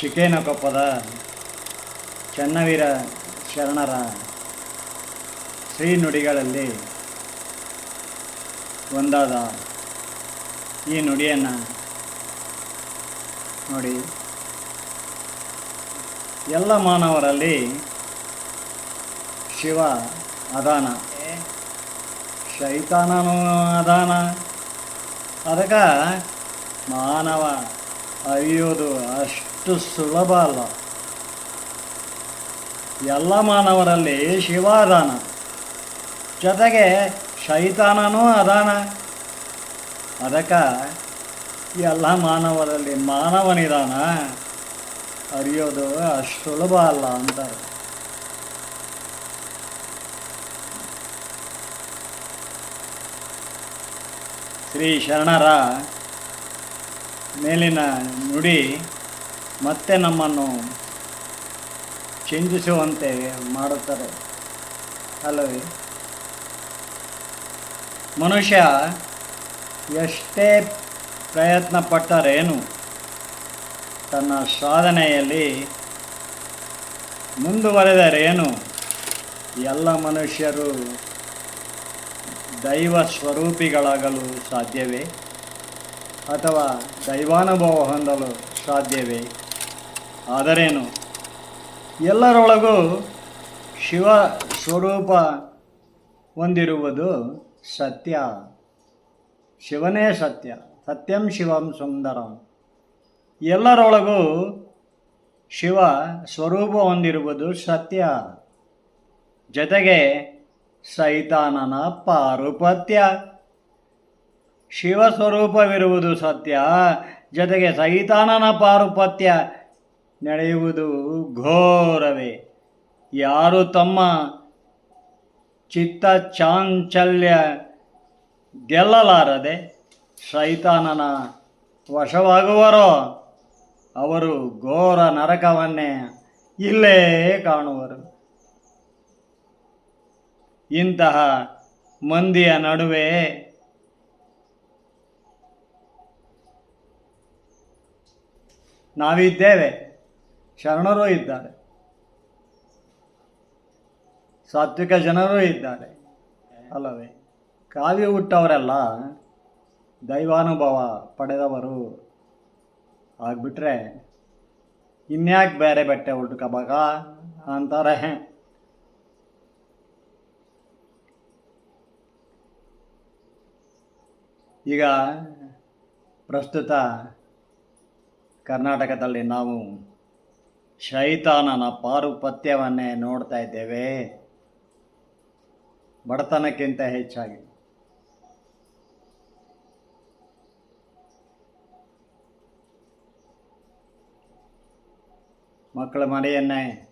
ಚಿಕ್ಕೇನಕೊಪ್ಪದ ಚನ್ನವೀರ ಶರಣರ ಶ್ರೀ ನುಡಿಗಳಲ್ಲಿ ಒಂದಾದ ಈ ನುಡಿಯನ್ನು ನೋಡಿ. ಎಲ್ಲ ಮಾನವರಲ್ಲಿ ಶಿವ ಅದಾನ. ಶೈತಾನನು ಅದಾನ. ಅದಕ್ಕೆ ಮಾನವ ಅರಿಯೋದು ಅಷ್ಟು ಸುಲಭ ಅಲ್ಲ. ಎಲ್ಲ ಮಾನವರಲ್ಲಿ ಶಿವ ಅದಾನ. ಜೊತೆಗೆ ಶೈತಾನನೂ ಅದಾನ. ಅದಕ್ಕೆ ಎಲ್ಲ ಮಾನವರಲ್ಲಿ ಮಾನವನಿದಾನ. ಅರಿಯೋದು ಅಷ್ಟು ಸುಲಭ ಅಲ್ಲ ಅಂತಾರೆ. ಶ್ರೀ ಶರಣರ ಮೇಲಿನ ನುಡಿ ಮತ್ತೆ ನಮ್ಮನ್ನು ಚಿಂತಿಸುವಂತೆ ಮಾಡುತ್ತದೆ ಅಲ್ಲವೇ ಮನುಷ್ಯ ಎಷ್ಟೇ ಪ್ರಯತ್ನ ಪಟ್ಟರೇನು ತನ್ನ ಸಾಧನೆಯಲ್ಲಿ ಮುಂದುವರೆದರೇನು ಎಲ್ಲ ಮನುಷ್ಯರು ದೈವ ಸ್ವರೂಪಿಗಳಾಗಲು ಸಾಧ್ಯವೇ? ಅಥವಾ ದೈವಾನುಭವ ಹೊಂದಲು ಸಾಧ್ಯವೇ? ಆದರೇನು? ಎಲ್ಲರೊಳಗೂ ಶಿವ ಸ್ವರೂಪ ಹೊಂದಿರುವುದು ಸತ್ಯ. ಶಿವನೇ ಸತ್ಯ. ಸತ್ಯಂ ಶಿವಂ ಸುಂದರಂ. ಎಲ್ಲರೊಳಗೂ ಶಿವ ಸ್ವರೂಪ ಹೊಂದಿರುವುದು ಸತ್ಯ. ಜೊತೆಗೆ ಸೈತಾನನ ಪಾರುಪತ್ಯ. ಶಿವ ಸ್ವರೂಪವಿರುವುದು ಸತ್ಯ, ಜೊತೆಗೆ ಸೈತಾನನ ಪಾರುಪತ್ಯ ನಡೆಯುವುದು ಘೋರವೇ. ಯಾರು ತಮ್ಮ ಚಿತ್ತ ಚಾಂಚಲ್ಯ ಗೆಲ್ಲಲಾರದೆ ಸೈತಾನನ ವಶವಾಗುವರೋ, ಅವರು ಘೋರ ನರಕವನ್ನೇ ಇಲ್ಲೇ ಕಾಣುವರು. ಇಂತಹ ಮಂದಿಯ ನಡುವೆ ನಾವಿದ್ದೇವೆ. ಶರಣರೂ ಇದ್ದಾರೆ. ಸಾತ್ವಿಕ ಜನರೂ ಇದ್ದಾರೆ. ಅಲ್ಲವೇ? ಕಾವ್ಯ ಹುಟ್ಟವರೆಲ್ಲ ದೈವಾನುಭವ ಪಡೆದವರು ಆಗ್ಬಿಟ್ರೆ ಇನ್ಯಾಕೆ ಬೇರೆ ಬಟ್ಟೆ ಉಟ್ಕೋಬೇಕ ಅಂತಾರೆ. ಈಗ ಪ್ರಸ್ತುತ ಕರ್ನಾಟಕದಲ್ಲಿ ನಾವು ಶೈತಾನನ ಪಾರುಪತ್ಯವನ್ನೇ ನೋಡ್ತಾ ಇದ್ದೇವೆ. ಬಡತನಕ್ಕಿಂತ ಹೆಚ್ಚಾಗಿ. ಮಕ್ಕಳ ಮನೆಯನ್ನೇ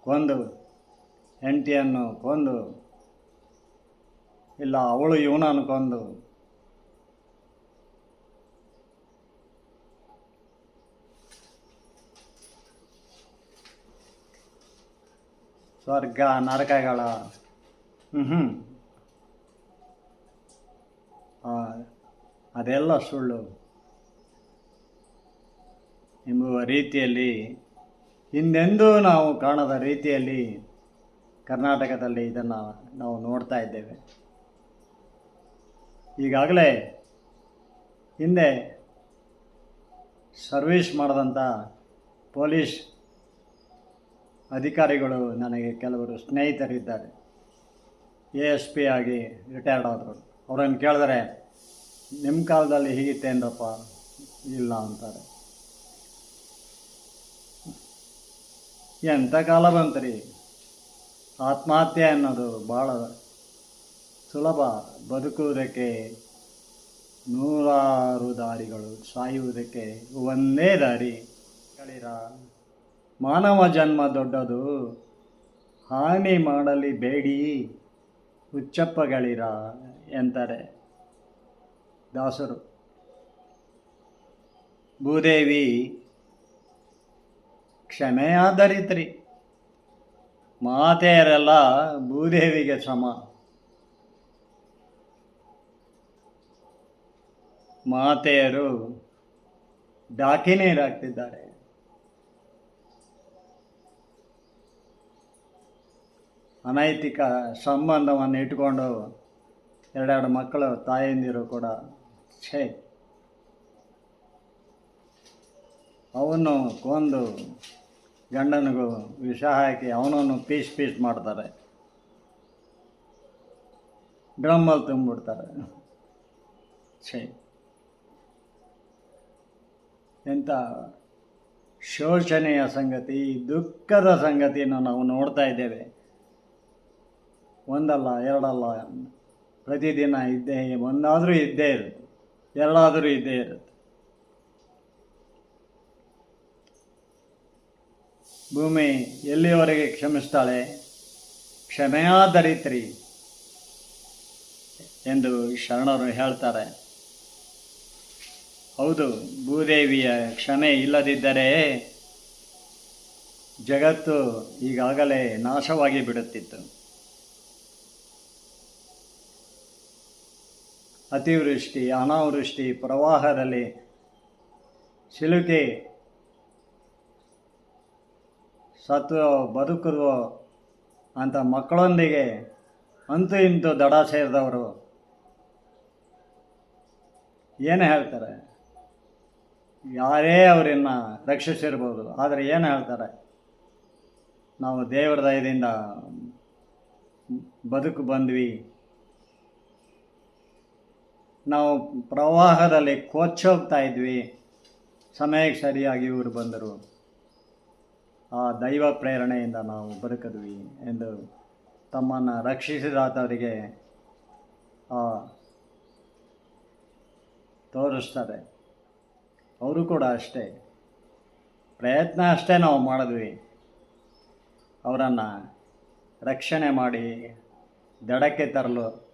ಕೊಂದು, ಹೆಂಡತಿಯನ್ನು ಕೊಂದು ಇಲ್ಲ, ಅವಳು ಇವನ ಅನ್ಕೊಂಡು ಸ್ವರ್ಗ, ನರಕಗಳ. ಹ್ಞೂ ಅದೆಲ್ಲ ಸುಳ್ಳು. ಎಂಬುವ ರೀತಿಯಲ್ಲಿ, ಹಿಂದೆಂದೂ ನಾವು ಕಾಣದ ರೀತಿಯಲ್ಲಿ ಕರ್ನಾಟಕದಲ್ಲಿ ಇದನ್ನು ನಾವು ನೋಡ್ತಾ ಇದ್ದೇವೆ. ಈಗಾಗಲೇ ಹಿಂದೆ ಸರ್ವೀಸ್ ಮಾಡಿದಂಥ ಪೊಲೀಸ್ ಅಧಿಕಾರಿಗಳು ನನಗೆ ಕೆಲವರು ಸ್ನೇಹಿತರಿದ್ದಾರೆ. ಎ ಎಸ್ ಪಿ ಆಗಿ ರಿಟೈರ್ಡ್ ಆದರು ಅವರನ್ನು ಕೇಳಿದ್ರೆ ನಿಮ್ಮ ಕಾಲದಲ್ಲಿ ಹೀಗಿತ್ತೇನಪ್ಪ ಇಲ್ಲ ಅಂತಾರೆ. ಎಂಥ ಕಾಲ ಬಂತು ರೀ ಆತ್ಮಹತ್ಯೆ ಅನ್ನೋದು ಭಾಳ ಸುಲಭ ಬದುಕುವುದಕ್ಕೆ ನೂರಾರು ದಾರಿಗಳು ಸಾಯುವುದಕ್ಕೆ ಒಂದೇ ದಾರಿ. ಗಳಿರ ಮಾನವ ಜನ್ಮ ದೊಡ್ಡದು. ಹಾನಿ ಮಾಡಲಿ ಬೇಡಿ. ಹುಚ್ಚಪ್ಪಗಳಿರ ಎಂತಾರೆ ದಾಸರು. ಭೂದೇವಿ ಕ್ಷಮೆ ಆಧರಿತ್ರಿ ಮಾತೆಯರೆಲ್ಲ ಭೂದೇವಿಗೆ ಸಮ. ಮಾತೆಯರು ಡಾಕಿನೇರಾಗ್ತಿದ್ದಾರೆ ಅನೈತಿಕ ಸಂಬಂಧವನ್ನು ಇಟ್ಕೊಂಡು ಎರಡೆರಡು ಮಕ್ಕಳು ತಾಯಂದಿರು ಕೂಡ ಛೇ. ಅವನು ಕೊಂದು ಗಂಡನಿಗೂ ವಿಷ ಹಾಕಿ ಅವನನ್ನು ಪೀಸ್ ಪೀಸ್ ಮಾಡ್ತಾರೆ. ಡ್ರಮ್ಮಲ್ಲಿ ತುಂಬಿಡ್ತಾರೆ. ಛೇ. ಎಂಥ ಶೋಷಣೆಯ ಸಂಗತಿ, ದುಃಖದ ಸಂಗತಿಯನ್ನು ನಾವು ನೋಡ್ತಾ ಇದ್ದೇವೆ. ಒಂದಲ್ಲ, ಎರಡಲ್ಲ, ಪ್ರತಿದಿನ ಇದ್ದೇ ಒಂದಾದರೂ ಇದ್ದೇ ಇರುತ್ತೆ, ಎರಡಾದರೂ ಇದ್ದೇ ಇರುತ್ತೆ. ಭೂಮಿ ಎಲ್ಲಿಯವರೆಗೆ ಕ್ಷಮಿಸ್ತಾಳೆ? ಕ್ಷಮೆಯಾದರಿತ್ರಿ ಎಂದು ಶರಣರು ಹೇಳ್ತಾರೆ. ಹೌದು, ಭೂದೇವಿಯ ಕ್ಷಮೆ ಇಲ್ಲದಿದ್ದರೆ ಜಗತ್ತು ಈಗಾಗಲೇ ನಾಶವಾಗಿ ಬಿಡುತ್ತಿತ್ತು. ಅತಿವೃಷ್ಟಿ, ಅನಾವೃಷ್ಟಿ ಪ್ರವಾಹದಲ್ಲಿ ಸಿಲುಕಿ ಸತ್ವ ಬದುಕುವ ಅಂತ ಮಕ್ಕಳೊಂದಿಗೆ ಅಂತೂ ಇಂತೂ ದಡ ಸೇರಿದವರು. ಏನು ಹೇಳ್ತಾರೆ? ಯಾರೇ ಅವರನ್ನು ರಕ್ಷಿಸಿರ್ಬೋದು, ಆದರೆ ಏನು ಹೇಳ್ತಾರೆ? ನಾವು ದೇವರ ದಯದಿಂದ ಬದುಕು ಬಂದ್ವಿ. ನಾವು ಪ್ರವಾಹದಲ್ಲಿ ಕೊಚ್ಚೋಗ್ತಾ ಇದ್ವಿ. ಸಮಯಕ್ಕೆ ಸರಿಯಾಗಿ ಇವರು ಬಂದರು. ಆ ದೈವ ಪ್ರೇರಣೆಯಿಂದ ನಾವು ಬದುಕಿದ್ವಿ ಎಂದು ತಮ್ಮನ್ನು ರಕ್ಷಿಸಿದಾತವರಿಗೆ ತೋರಿಸ್ತಾರೆ. ಅವರು ಕೂಡ ಅಷ್ಟೇ. ಪ್ರಯತ್ನ ಅಷ್ಟೇ ನಾವು ಮಾಡಿದ್ವಿ. ಅವರನ್ನು ರಕ್ಷಣೆ ಮಾಡಿ ದಡಕ್ಕೆ ತರಲು.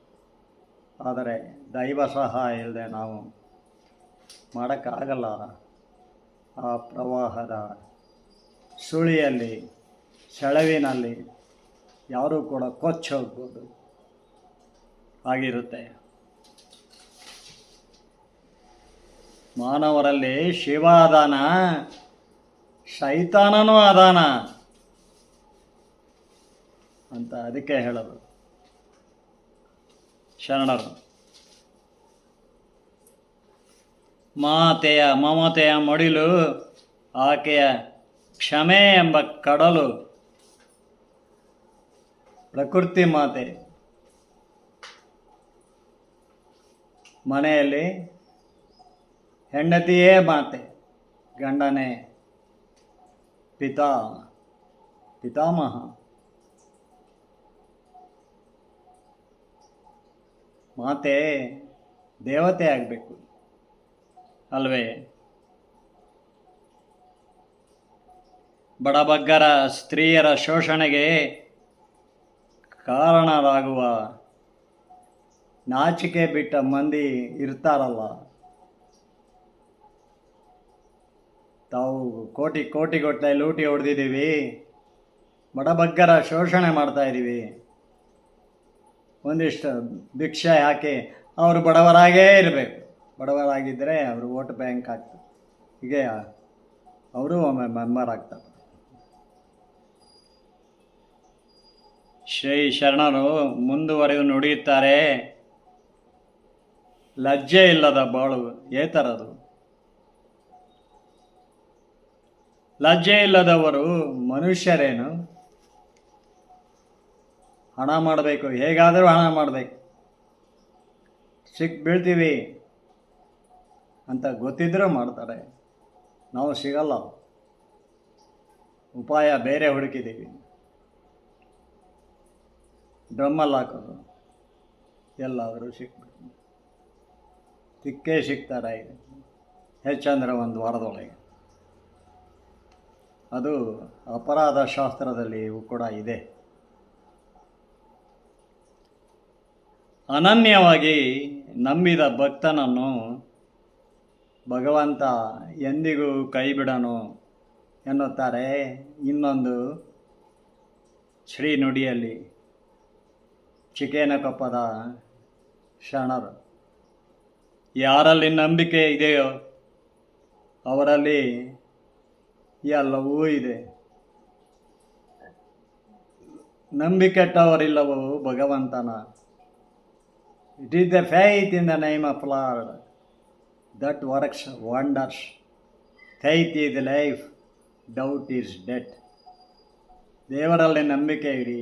ಆದರೆ ದೈವ ಸಹಾಯ ಇಲ್ಲದೆ ನಾವು ಮಾಡೋಕ್ಕಾಗಲ್ಲ. ಆ ಪ್ರವಾಹದ ಸುಳಿಯಲ್ಲಿ, ಸೆಳವಿನಲ್ಲಿ ಯಾರೂ ಕೂಡ ಕೊಚ್ಚೋಗ್ಬೋದು. ಆಗಿರುತ್ತೆ. ಮಾನವರಲ್ಲಿ ಶಿವ ಅದಾನ ಶೈತಾನನೂ ಅದಾನ ಅಂತ ಅದಕ್ಕೆ ಹೇಳೋದು. ಶರಣರು, ಮಾತೆಯ ಮಮತೆಯ ಮಡಿಲು ಆಕೆಯ ಕ್ಷಮೆ ಎಂಬ ಕಡಲು, ಪ್ರಕೃತಿ ಮಾತೆ. ಮನೆಯಲ್ಲಿ ಹೆಂಡತಿಯೇ ಮಾತೆ, ಗಂಡನೇ ಪಿತಾ ಪಿತಾಮಹ. ಮಾತೆ ದೇವತೆ ಆಗಬೇಕು, ಅಲ್ವೇ? ಬಡಬಗ್ಗರ ಸ್ತ್ರೀಯರ ಶೋಷಣೆಗೆ ಕಾರಣರಾಗುವ ನಾಚಿಕೆ ಬಿಟ್ಟ ಮಂದಿ ಇರ್ತಾರಲ್ಲ. ತಾವು ಕೋಟಿ ಕೋಟಿ ಕೊಟ್ಟಲೆ ಲೂಟಿ ಹೊಡೆದಿದ್ದೀವಿ. ಬಡಬಗ್ಗರ ಶೋಷಣೆ ಮಾಡ್ತಾ ಇದ್ದೀವಿ ಒಂದಿಷ್ಟು ಭಿಕ್ಷೆ ಹಾಕಿ ಅವರು ಬಡವರಾಗೇ ಇರಬೇಕು. ಬಡವರಾಗಿದ್ದರೆ ಅವರು ವೋಟ್ ಬ್ಯಾಂಕ್ ಆಗ್ತದೆ ಹೀಗೆ ಅವರು ಒಮ್ಮೆ ಮೆಂಬರ್ ಆಗ್ತಾರೆ. ಶ್ರೀ ಶರಣರು ಮುಂದುವರೆದು ನುಡಿಯುತ್ತಾರೆ. ಲಜ್ಜೆ ಇಲ್ಲದ ಬಾಳು ಏತರದು. ಲಜ್ಜೆ ಇಲ್ಲದವರು ಮನುಷ್ಯರೇನು? ಹಣ ಮಾಡಬೇಕು. ಹೇಗಾದರೂ ಹಣ ಮಾಡಬೇಕು. ಸಿಕ್ ಬೀಳ್ತೀವಿ ಅಂತ ಗೊತ್ತಿದ್ರೂ ಮಾಡ್ತಾರೆ. ನಾವು ಸಿಗಲ್ಲ. ಉಪಾಯ ಬೇರೆ ಹುಡುಕಿದ್ದೀವಿ. ಡ್ರಮ್ಮಲ್ಲಿ ಹಾಕೋದು. ಎಲ್ಲಾದರೂ ಸಿಕ್ಬಿಡ್ತೀವಿ ಸಿಕ್ಕೇ ಸಿಗ್ತಾರೆ. ಹೆಚ್ಚಂದ್ರೆ ಒಂದು ವಾರದೊಳಗೆ. ಅದು ಅಪರಾಧ ಶಾಸ್ತ್ರದಲ್ಲಿಯೂ ಕೂಡ ಇದೆ. ಅನನ್ಯವಾಗಿ ನಂಬಿದ ಭಕ್ತನನ್ನು ಭಗವಂತ ಎಂದಿಗೂ ಕೈ ಬಿಡನು ಎನ್ನುತ್ತಾರೆ ಇನ್ನೊಂದು ಶ್ರೀ ನುಡಿಯಲ್ಲಿ ಚಿಕೇನಕೊಪ್ಪದ ಶರಣರು. ಯಾರಲ್ಲಿ ನಂಬಿಕೆ ಇದೆಯೋ ಅವರಲ್ಲಿ ಎಲ್ಲವೂ ಇದೆ. ನಂಬಿಕೆಟ್ಟವರಿಲ್ಲವೋ ಭಗವಂತನ. It is the faith in the name of Lord that works wonders faith is life doubt is death ದೇವರಲ್ಲಿ ನಂಬಿಕೆ ಇಡಿ.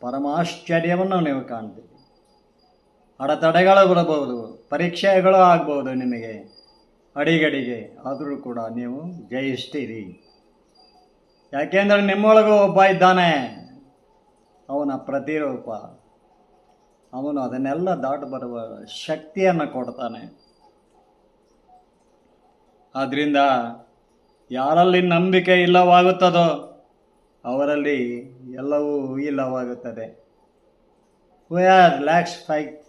ಪರಮಾಶ್ಚರ್ಯವನ್ನು ನೀವು ಕಾಣ್ತೀರಿ. ಅಡೆತಡೆಗಳು ಬರಬಹುದು, ಪರೀಕ್ಷೆಗಳು ಆಗ್ಬೋದು ನಿಮಗೆ. ಅಡಿಗಡಿಗೆ, ಆದರೂ ಕೂಡ ನೀವು ಜಯಿಸ್ತೀರಿ. ಯಾಕೆಂದರೆ ನಿಮ್ಮೊಳಗೂ ಒಬ್ಬ ಇದ್ದಾನೆ. ಅವನ ಪ್ರತಿರೂಪ. ಅವನು ಅದನ್ನೆಲ್ಲ ದಾಟ ಬರುವ ಶಕ್ತಿಯನ್ನು ಕೊಡ್ತಾನೆ. ಆದ್ದರಿಂದ ಯಾರಲ್ಲಿ ನಂಬಿಕೆ ಇಲ್ಲವಾಗುತ್ತದೋ ಅವರಲ್ಲಿ ಎಲ್ಲವೂ ಇಲ್ಲವಾಗುತ್ತದೆ. We are lacks faith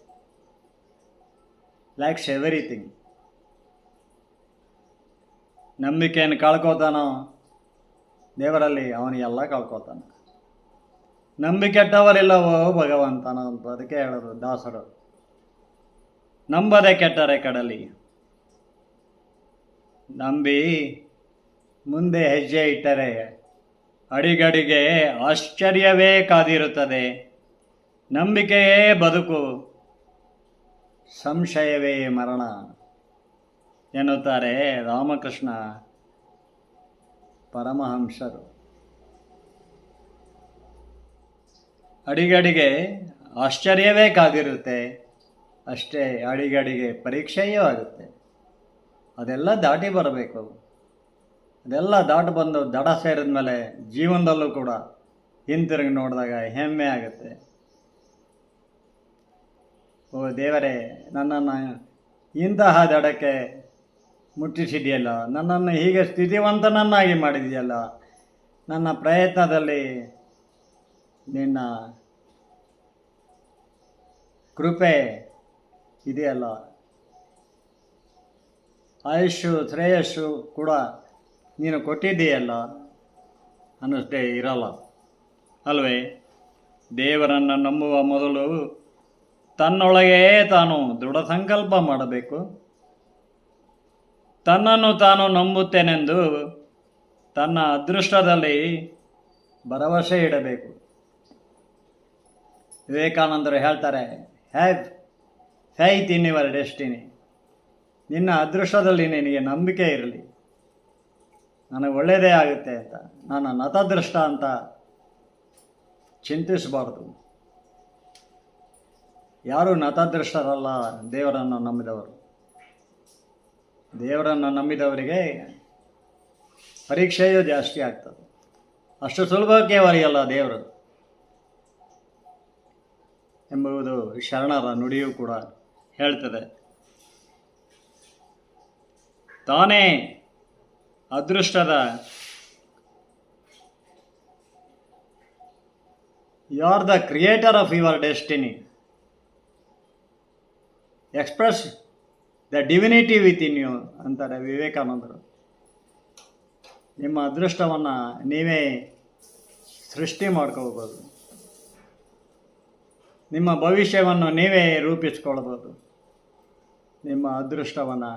lacks everything ನಂಬಿಕೆಯನ್ನು ಕಳ್ಕೋತಾನೋ? ದೇವರಲ್ಲಿ ಅವನಿಗೆಲ್ಲ ಕಳ್ಕೋತಾನೆ. ನಂಬಿಕೆಟ್ಟವರಿಲ್ಲವೋ ಭಗವಂತನ ಅಂತ ಅದಕ್ಕೆ ಹೇಳೋದು ದಾಸರು. ನಂಬದೆ ಕೆಟ್ಟರೆ ಕಡಲಿ. ನಂಬಿ ಮುಂದೆ ಹೆಜ್ಜೆ ಇಟ್ಟರೆ ಅಡಿಗಡಿಗೆ ಆಶ್ಚರ್ಯವೇ ಕಾದಿರುತ್ತದೆ. ನಂಬಿಕೆಯೇ ಬದುಕು, ಸಂಶಯವೇ ಮರಣ. ಎನ್ನುತ್ತಾರೆ ರಾಮಕೃಷ್ಣ ಪರಮಹಂಸರು. ಅಡಿಗಡಿಗೆ ಆಶ್ಚರ್ಯವೇ ಕಾದಿರುತ್ತೆ, ಅಷ್ಟೇ ಅಡಿಗಡಿಗೆ ಪರೀಕ್ಷೆಯೂ ಆಗುತ್ತೆ. ಅದೆಲ್ಲ ದಾಟಿ ಬರಬೇಕು ಅದೆಲ್ಲ ದಾಟಿ ಬಂದು ದಡ ಸೇರಿದ ಮೇಲೆ ಜೀವನದಲ್ಲೂ ಕೂಡ ಹಿಂತಿರುಗಿ ನೋಡಿದಾಗ ಹೆಮ್ಮೆ ಆಗುತ್ತೆ. ಓ ದೇವರೇ, ನನ್ನನ್ನು ಇಂತಹ ದಡಕ್ಕೆ ಮುಟ್ಟಿಸಿದೆಯಲ್ಲ? ನನ್ನನ್ನು ಹೀಗೆ ಸ್ಥಿತಿವಂತನನ್ನಾಗಿ ಮಾಡಿದೆಯಲ್ಲ? ನನ್ನ ಪ್ರಯತ್ನದಲ್ಲಿ ನಿನ್ನ ಕೃಪೆ ಇದೆಯಲ್ಲ? ಆಯುಷು ಶ್ರೇಯಸ್ಸು ಕೂಡ ನೀನು ಕೊಟ್ಟಿದ್ದೀಯಲ್ಲ? ಅನ್ನಿಸ್ದೇ ಇರಲ್ಲ. ಅಲ್ವೇ? ದೇವರನ್ನು ನಂಬುವ ಮೊದಲು ತನ್ನೊಳಗೆ ತಾನು ದೃಢ ಸಂಕಲ್ಪ ಮಾಡಬೇಕು. ತನ್ನನ್ನು ತಾನು ನಂಬುತ್ತೇನೆಂದು ತನ್ನ ಅದೃಷ್ಟದಲ್ಲಿ ಭರವಸೆ ಇಡಬೇಕು. ವಿವೇಕಾನಂದರು ಹೇಳ್ತಾರೆ, have faith in your destiny. ನಿನ್ನ ಅದೃಷ್ಟದಲ್ಲಿ ನಿನಗೆ ನಂಬಿಕೆ ಇರಲಿ. ನನಗೆ ಒಳ್ಳೆಯದೇ ಆಗುತ್ತೆ ಅಂತ, ನನ್ನ ನತದೃಷ್ಟ ಅಂತ ಚಿಂತಿಸಬಾರ್ದು. ಯಾರು ನತದೃಷ್ಟರಲ್ಲ, ದೇವರನ್ನು ನಂಬಿದವರು. ದೇವರನ್ನು ನಂಬಿದವರಿಗೆ ಪರೀಕ್ಷೆಯೂ ಜಾಸ್ತಿ ಆಗ್ತದೆ. ಅಷ್ಟು ಸುಲಭಕ್ಕೆ ಬರೆಯಲ್ಲ ದೇವರು. ಎಂಬುದು ಶರಣರ ನುಡಿಯೂ ಕೂಡ ಹೇಳ್ತದೆ. ತಾನೇ ಅದೃಷ್ಟದ you are the creator of your destiny. Express the divinity within you ಅಂತಾರೆ ವಿವೇಕಾನಂದರು. ನಿಮ್ಮ ಅದೃಷ್ಟವನ್ನು ನೀವೇ ಸೃಷ್ಟಿ ಮಾಡ್ಕೋಬೋದು ನಿಮ್ಮ ಭವಿಷ್ಯವನ್ನು ನೀವೇ ರೂಪಿಸ್ಕೊಳ್ಬೋದು. ನಿಮ್ಮ ಅದೃಷ್ಟವನ್ನು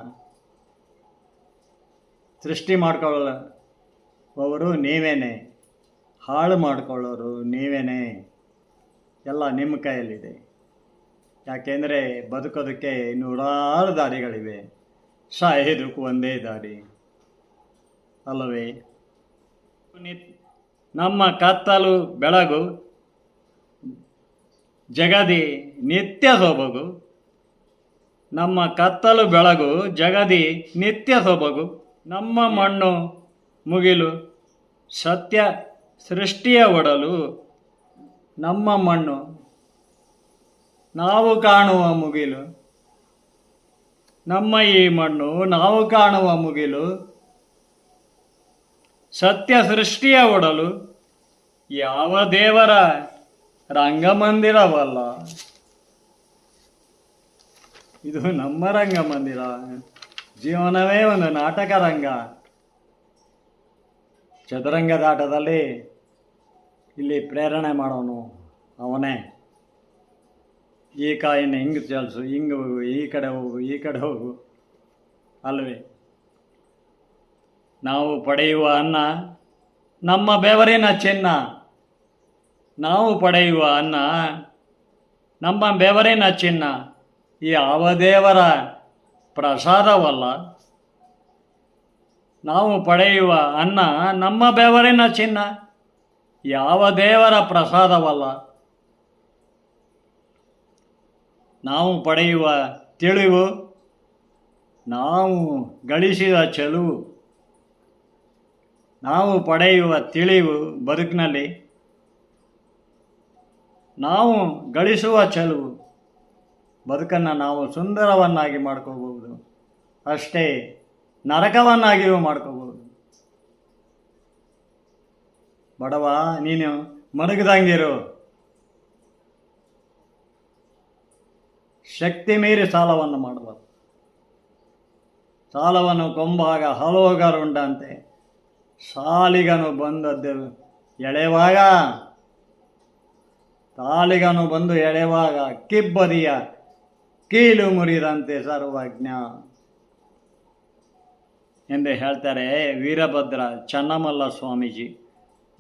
ಸೃಷ್ಟಿ ಮಾಡ್ಕೊಳ್ಳುವವರು ನೀವೇನೆ, ಹಾಳು ಮಾಡಿಕೊಳ್ಳೋರು ನೀವೇನೆ, ಎಲ್ಲ ನಿಮ್ಮ ಕೈಯಲ್ಲಿದೆ. ಯಾಕೆಂದರೆ ಬದುಕೋದಕ್ಕೆ ನೂರಾರು ದಾರಿಗಳಿವೆ. ಸಾಯೋದಕ್ಕೂ ಒಂದೇ ದಾರಿ. ಅಲ್ಲವೇ? ಪುನೀತ್, ನಮ್ಮ ಕತ್ತಲು ಬೆಳಗು, ಜಗದಿ ನಿತ್ಯ ಸೊಬಗು. ನಮ್ಮ ಕತ್ತಲು ಬೆಳಗು, ಜಗದಿ ನಿತ್ಯ ಸೊಬಗು. ನಮ್ಮ ಮಣ್ಣು ಮುಗಿಲು, ಸತ್ಯ ಸೃಷ್ಟಿಯ ಒಡಲು. ನಮ್ಮ ಮಣ್ಣು ನಾವು ಕಾಣುವ ಮುಗಿಲು. ನಮ್ಮ ಈ ಮಣ್ಣು ನಾವು ಕಾಣುವ ಮುಗಿಲು. ಸತ್ಯ ಸೃಷ್ಟಿಯ ಒಡಲು ಯಾವ ದೇವರ ರಂಗಮಂದಿರವಲ್ಲ. ಇದು ನಮ್ಮ ರಂಗಮಂದಿರ. ಜೀವನವೇ ಒಂದು ನಾಟಕ ರಂಗ. ಚದುರಂಗದಾಟದಲ್ಲಿ ಇಲ್ಲಿ ಪ್ರೇರಣೆ ಮಾಡೋನು ಅವನೇ. ಈ ಕಾಯಿನ ಹಿಂಗೆ ಚಲಿಸು, ಹಿಂಗೆ ಹೋಗು, ಈ ಕಡೆ ಹೋಗು, ಈ ಕಡೆ ಹೋಗು. ಅಲ್ವೇ? ನಾವು ಪಡೆಯುವ ಅನ್ನ ನಮ್ಮ ಬೆವರಿನ ಚಿನ್ನ. ನಾವು ಪಡೆಯುವ ಅನ್ನ ನಮ್ಮ ಬೆವರಿನ ಚಿನ್ನ. ಯಾವ ದೇವರ ಪ್ರಸಾದವಲ್ಲ, ನಾವು ಪಡೆಯುವ ಅನ್ನ ನಮ್ಮ ಬೆವರಿನ ಚಿನ್ನ. ಯಾವ ದೇವರ ಪ್ರಸಾದವಲ್ಲ ನಾವು ಪಡೆಯುವ ತಿಳಿವು, ನಾವು ಗಳಿಸಿದ ಚೆಲುವು. ನಾವು ಪಡೆಯುವ ತಿಳಿವು ಬದುಕಿನಲ್ಲಿ, ನಾವು ಗಳಿಸುವ ಚೆಲುವು ಬದುಕನ್ನು ನಾವು ಸುಂದರವನ್ನಾಗಿ ಮಾಡ್ಕೋಬಹುದು. ಅಷ್ಟೇ ನರಕವನ್ನಾಗಿಯೂ ಮಾಡ್ಕೋಬಹುದು. ಬಡವ, ನೀನು ಮಡಗದಂಗಿರು. ಶಕ್ತಿ ಮೀರಿ ಸಾಲವನ್ನು ಮಾಡಬಾರ್ದು. ಸಾಲವನ್ನು ಕೊಂಬಾಗ ಹಲೋಗರುಂಡಂತೆ. ಸಾಲಿಗನು ಬಂದದ್ದು ಎಳೆವಾಗ? ತಾಲಿಗನು ಬಂದು ಎಳೆವಾಗ? ಕಿಬ್ಬದಿಯ ಕೀಲು ಮುರಿದಂತೆ ಸರ್ವಜ್ಞ. ಎಂದು ಹೇಳ್ತಾರೆ ವೀರಭದ್ರ ಚನ್ನಮಲ್ಲ ಸ್ವಾಮೀಜಿ.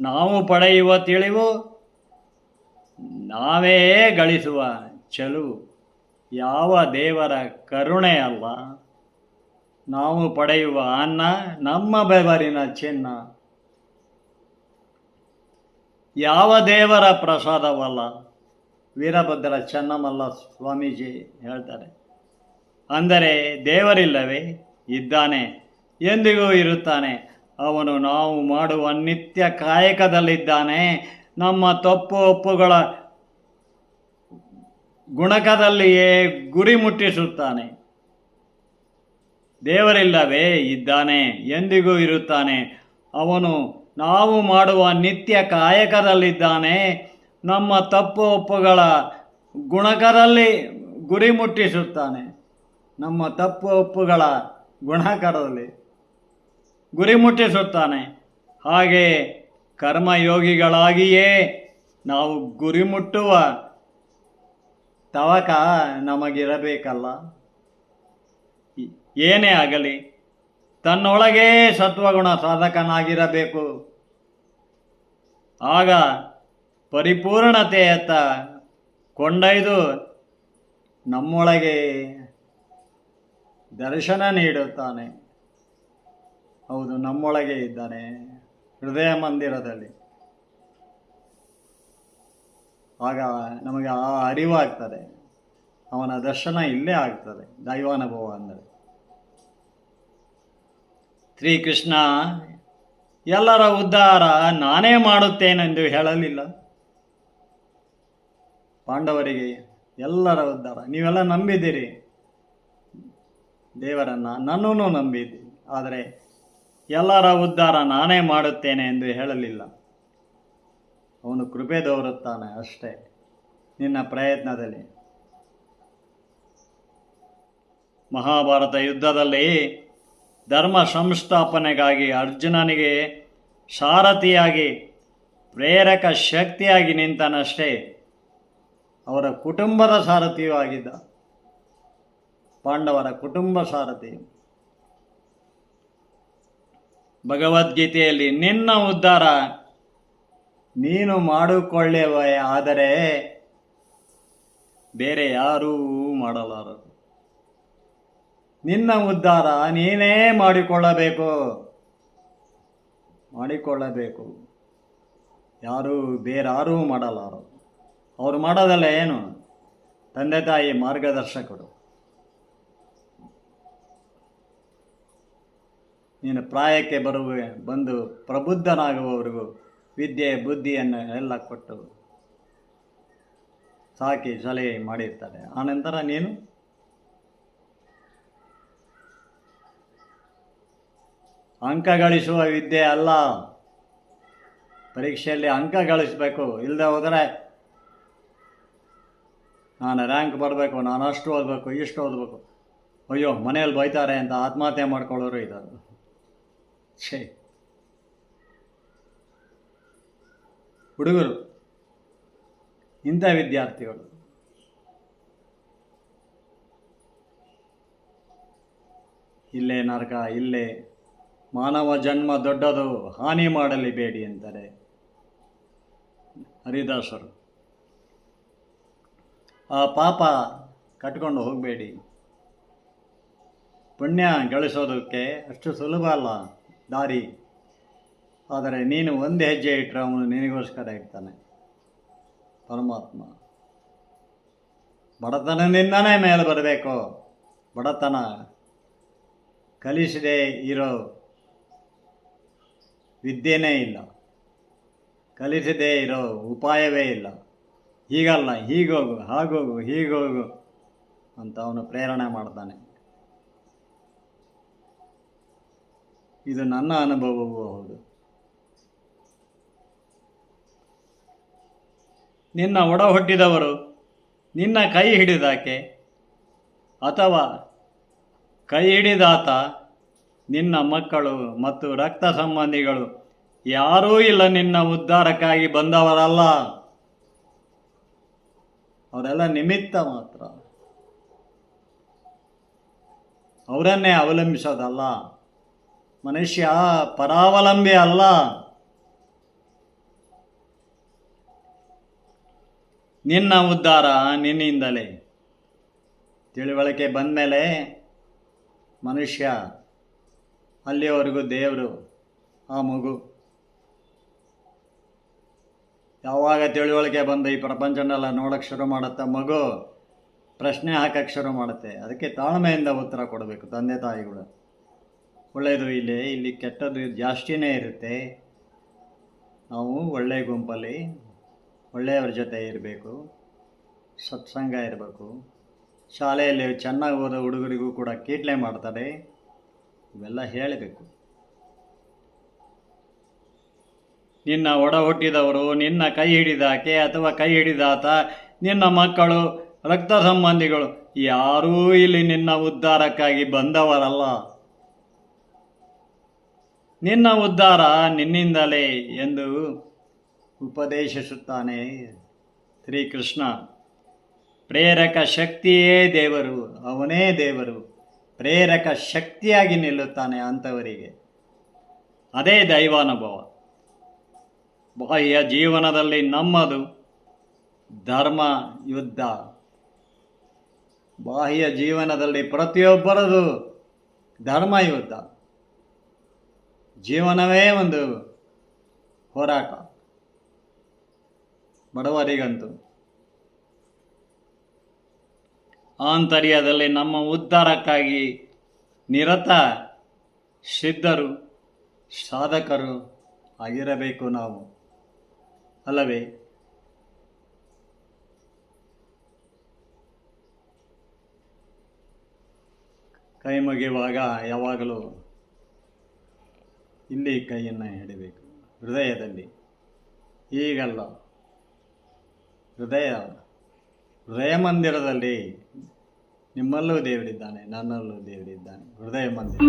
ನಾವು ಪಡೆಯುವ ತಿಳಿವು ನಾವೇ ಗಳಿಸುವ ಚೆಲುವು. ಯಾವ ದೇವರ ಕರುಣೆ ಅಲ್ಲ, ನಾವು ಪಡೆಯುವ ಅನ್ನ, ನಮ್ಮ ಬೆವರಿನ ಚಿನ್ನ. ಯಾವ ದೇವರ ಪ್ರಸಾದವಲ್ಲ, ವೀರಭದ್ರ ಚೆನ್ನಮಲ್ಲ ಸ್ವಾಮೀಜಿ ಹೇಳ್ತಾರೆ. ಅಂದರೆ ದೇವರಿಲ್ಲವೇ, ಇದ್ದಾನೆ, ಎಂದಿಗೂ ಇರುತ್ತಾನೆ. ಅವನು ನಾವು ಮಾಡುವ ನಿತ್ಯ ಕಾಯಕದಲ್ಲಿದ್ದಾನೆ. ನಮ್ಮ ತಪ್ಪು ಒಪ್ಪುಗಳ ಗುಣಕದಲ್ಲಿಯೇ ಗುರಿ ಮುಟ್ಟಿಸುತ್ತಾನೆ. ದೇವರಿಲ್ಲವೇ ಇದ್ದಾನೆ, ಎಂದಿಗೂ ಇರುತ್ತಾನೆ. ಅವನು ನಾವು ಮಾಡುವ ನಿತ್ಯ ಕಾಯಕದಲ್ಲಿದ್ದಾನೆ. ನಮ್ಮ ತಪ್ಪು ಒಪ್ಪುಗಳ ಗುಣಕದಲ್ಲಿ ಗುರಿ ಮುಟ್ಟಿಸುತ್ತಾನೆ. ನಮ್ಮ ತಪ್ಪು ಒಪ್ಪುಗಳ ಗುಣಕರಲ್ಲಿ ಗುರಿ ಮುಟ್ಟಿಸುತ್ತಾನೆ. ಹಾಗೆ ಕರ್ಮಯೋಗಿಗಳಾಗಿಯೇ ನಾವು ಗುರಿ ಮುಟ್ಟುವ ತವಕ ನಮಗಿರಬೇಕಲ್ಲ. ಏನೇ ಆಗಲಿ, ತನ್ನೊಳಗೇ ಸತ್ವಗುಣ ಸಾಧಕನಾಗಿರಬೇಕು. ಆಗ ಪರಿಪೂರ್ಣತೆಯತ್ತ ಕೊಂಡೊಯ್ದು ನಮ್ಮೊಳಗೆ ದರ್ಶನ ನೀಡುತ್ತಾನೆ. ಹೌದು, ನಮ್ಮೊಳಗೆ ಇದ್ದಾನೆ ಹೃದಯ ಮಂದಿರದಲ್ಲಿ. ಆಗ ನಮಗೆ ಆ ಅರಿವಾಗ್ತದೆ. ಅವನ ದರ್ಶನ ಇಲ್ಲೇ ಆಗ್ತದೆ, ದೈವಾನುಭವ ಅಂದರೆ. ಶ್ರೀಕೃಷ್ಣ, ಎಲ್ಲರ ಉದ್ಧಾರ ನಾನೇ ಮಾಡುತ್ತೇನೆಂದು ಹೇಳಲಿಲ್ಲ. ಪಾಂಡವರಿಗೆ ಎಲ್ಲರ ಉದ್ಧಾರ, ನೀವೆಲ್ಲ ನಂಬಿದ್ದೀರಿ. ದೇವರನ್ನು ನನ್ನೂ ನಂಬಿದ್ದೀರಿ, ಆದರೆ ಎಲ್ಲರ ಉದ್ಧಾರ ನಾನೇ ಮಾಡುತ್ತೇನೆ ಎಂದು ಹೇಳಲಿಲ್ಲ. ಅವನು ಕೃಪೆ ದೋರುತ್ತಾನೆ ಅಷ್ಟೇ. ನಿನ್ನ ಪ್ರಯತ್ನದಲ್ಲಿ. ಮಹಾಭಾರತ ಯುದ್ಧದಲ್ಲಿ ಧರ್ಮ ಸಂಸ್ಥಾಪನೆಗಾಗಿ ಅರ್ಜುನನಿಗೆ ಸಾರಥಿಯಾಗಿ, ಪ್ರೇರಕ ಶಕ್ತಿಯಾಗಿ ನಿಂತನಷ್ಟೇ. ಅವರ ಕುಟುಂಬದ ಸಾರಥಿಯೂ ಆಗಿದ್ದ. ಪಾಂಡವರ ಕುಟುಂಬ ಸಾರಥಿ. ಭಗವದ್ಗೀತೆಯಲ್ಲಿ ನಿನ್ನ ಉದ್ಧಾರ ನೀನು ಮಾಡಿಕೊಳ್ಳುವೆ, ಆದರೆ ಬೇರೆ ಯಾರೂ ಮಾಡಲಾರರು ನಿನ್ನ ಉದ್ಧಾರ ನೀನೇ ಮಾಡಿಕೊಳ್ಳಬೇಕು. ಮಾಡಿಕೊಳ್ಳಬೇಕು. ಯಾರೂ, ಬೇರಾರೂ ಮಾಡಲಾರರು ಅವರು ಮಾಡೋದಲ್ಲ ಏನು? ತಂದೆ ತಾಯಿ ಮಾರ್ಗದರ್ಶಕರು. ನೀನು ಪ್ರಾಯಕ್ಕೆ ಬರುವ, ಬಂದು ಪ್ರಬುದ್ಧನಾಗುವವರೆಗೂ ವಿದ್ಯೆ, ಬುದ್ಧಿಯನ್ನು ಎಲ್ಲ ಕೊಟ್ಟು ಸಾಕಿ ಸಲಹೆ ಮಾಡಿರ್ತಾರೆ. ಆನಂತರ ನೀನು? ಅಂಕ ಗಳಿಸುವ ವಿದ್ಯೆ ಅಲ್ಲ. ಪರೀಕ್ಷೆಯಲ್ಲಿ ಅಂಕ ಗಳಿಸಬೇಕು. ಇಲ್ಲದೆ ಹೋದರೆ ನಾನು ರ್ಯಾಂಕ್ ಬರಬೇಕು, ನಾನು ಅಷ್ಟು ಓದಬೇಕು, ಇಷ್ಟು ಓದಬೇಕು. ಅಯ್ಯೋ, ಮನೆಯಲ್ಲಿ ಬೈತಾರೆ ಅಂತ ಆತ್ಮಹತ್ಯೆ ಮಾಡ್ಕೊಳ್ಳೋರು ಇದ್ದಾರೆ. ಛೇ. ಹುಡುಗರು, ಇಂಥ ವಿದ್ಯಾರ್ಥಿಗಳು. ಇಲ್ಲೇ ನರಕ, ಇಲ್ಲೇ ಮಾನವ ಜನ್ಮ ದೊಡ್ಡದು ಹಾನಿ ಮಾಡಲಿ ಬೇಡಿ ಅಂತಾರೆ ಹರಿದಾಸರು, ಆ ಪಾಪ ಕಟ್ಕೊಂಡು ಹೋಗಬೇಡಿ. ಪುಣ್ಯ ಗಳಿಸೋದಕ್ಕೆ ಅಷ್ಟು ಸುಲಭ ಅಲ್ಲ ದಾರಿ. ಆದರೆ ನೀನು ಒಂದು ಹೆಜ್ಜೆ ಇಟ್ಟರೆ ಅವನು ನಿನಗೋಸ್ಕರ ಇರ್ತಾನೆ. ಪರಮಾತ್ಮ. ಬಡತನದಿಂದನೇ ಮೇಲೆ ಬರಬೇಕು. ಬಡತನ ಕಲಿಸದೆ ಇರೋ ವಿದ್ಯೆನೇ ಇಲ್ಲ. ಕಲಿಸದೇ ಇರೋ ಉಪಾಯವೇ ಇಲ್ಲ. ಹೀಗಲ್ಲ, ಹೀಗೋಗು, ಹಾಗೋಗು, ಹೀಗೋಗು ಅಂತ ಅವನು ಪ್ರೇರಣೆ ಮಾಡ್ತಾನೆ. ಇದು ನನ್ನ ಅನುಭವವೂ ಹೌದು. ನಿನ್ನ ಒಡ ಹೊಟ್ಟಿದವರು ನಿನ್ನ ಕೈ ಹಿಡಿದಾಕೆ ಅಥವಾ ಕೈ ಹಿಡಿದಾತ ನಿನ್ನ ಮಕ್ಕಳು ಮತ್ತು ರಕ್ತ ಸಂಬಂಧಿಗಳು ಯಾರೂ ಇಲ್ಲ ನಿನ್ನ ಉದ್ಧಾರಕ್ಕಾಗಿ ಬಂದವರಲ್ಲ. ಅವರೆಲ್ಲ ನಿಮಿತ್ತ ಮಾತ್ರ. ಅವರನ್ನೇ ಅವಲಂಬಿಸೋದಲ್ಲ. ಮನುಷ್ಯ ಪರಾವಲಂಬಿ ಅಲ್ಲ. ನಿನ್ನ ಉದ್ಧಾರ ನಿನ್ನಿಂದಲೇ. ತಿಳುವಳಿಕೆ ಬಂದಮೇಲೆ ಮನುಷ್ಯ ಅಲ್ಲಿಯವರೆಗೂ ದೇವರು, ಆ ಮಗು. ಯಾವಾಗ ತಿಳುವಳಿಕೆ ಬಂದು ಈ ಪ್ರಪಂಚನೆಲ್ಲ ನೋಡೋಕ್ಕೆ ಶುರು ಮಾಡುತ್ತೆ, ಮಗು ಪ್ರಶ್ನೆ ಹಾಕಕ್ಕೆ ಶುರು ಮಾಡುತ್ತೆ. ಅದಕ್ಕೆ ತಾಳ್ಮೆಯಿಂದ ಉತ್ತರ ಕೊಡಬೇಕು ತಂದೆ ತಾಯಿಗಳು. ಒಳ್ಳೆಯದು ಇಲ್ಲಿ ಇಲ್ಲಿ ಕೆಟ್ಟದ್ದು ಜಾಸ್ತಿನೇ ಇರುತ್ತೆ. ನಾವು ಒಳ್ಳೆಯ ಗುಂಪಲ್ಲಿ ಒಳ್ಳೆಯವ್ರ ಜೊತೆ ಇರಬೇಕು, ಸತ್ಸಂಗ ಇರಬೇಕು. ಶಾಲೆಯಲ್ಲಿ ಚೆನ್ನಾಗಿ ಓದೋ ಹುಡುಗರಿಗೂ ಕೂಡ ಕೀಟ್ಲೆ ಮಾಡ್ತಾರೆ. ಇವೆಲ್ಲ ಹೇಳಬೇಕು. ನಿನ್ನ ಒಡ ಹುಟ್ಟಿದವರು, ನಿನ್ನ ಕೈ ಹಿಡಿದಾಕೆ ಅಥವಾ ಕೈ ಹಿಡಿದಾತ ನಿನ್ನ ಮಕ್ಕಳು, ರಕ್ತ ಸಂಬಂಧಿಗಳು, ಯಾರೂ ಇಲ್ಲಿ ನಿನ್ನ ಉದ್ಧಾರಕ್ಕಾಗಿ ಬಂದವರಲ್ಲ. ನಿನ್ನ ಉದ್ಧಾರ ನಿನ್ನಿಂದಲೇ ಎಂದು ಉಪದೇಶಿಸುತ್ತಾನೆ. ಶ್ರೀಕೃಷ್ಣ, ಪ್ರೇರಕ ಶಕ್ತಿಯೇ ದೇವರು, ಅವನೇ ದೇವರು. ಪ್ರೇರಕ ಶಕ್ತಿಯಾಗಿ ನಿಲ್ಲುತ್ತಾನೆ ಅಂಥವರಿಗೆ ಅದೇ ದೈವಾನುಭವ. ಬಾಹ್ಯ ಜೀವನದಲ್ಲಿ ನಮ್ಮದು ಧರ್ಮ, ಯುದ್ಧ. ಬಾಹ್ಯ ಜೀವನದಲ್ಲಿ ಪ್ರತಿಯೊಬ್ಬರದು ಧರ್ಮ, ಯುದ್ಧ. ಜೀವನವೇ ಒಂದು ಹೋರಾಟ. ಬಡವರಿಗಂತೂ. ಆಂತರ್ಯದಲ್ಲಿ ನಮ್ಮ ಉದ್ಧಾರಕ್ಕಾಗಿ ನಿರತ ಸಿದ್ಧರು, ಸಾಧಕರು ಆಗಿರಬೇಕು ನಾವು. ಅಲ್ಲವೇ? ಕೈ ಮುಗಿಯುವಾಗ ಯಾವಾಗಲೂ ಇಲ್ಲಿ ಕೈಯನ್ನು ಹಿಡಿಬೇಕು, ಹೃದಯದಲ್ಲಿ. ಈಗಲ್ಲ. ಹೃದಯ ಹೃದಯ ಮಂದಿರದಲ್ಲಿ ನಿಮ್ಮಲ್ಲೂ ದೇವರಿದ್ದಾನೆ ನನ್ನಲ್ಲೂ ದೇವರಿದ್ದಾನೆ. ಹೃದಯ ಮಂದಿರ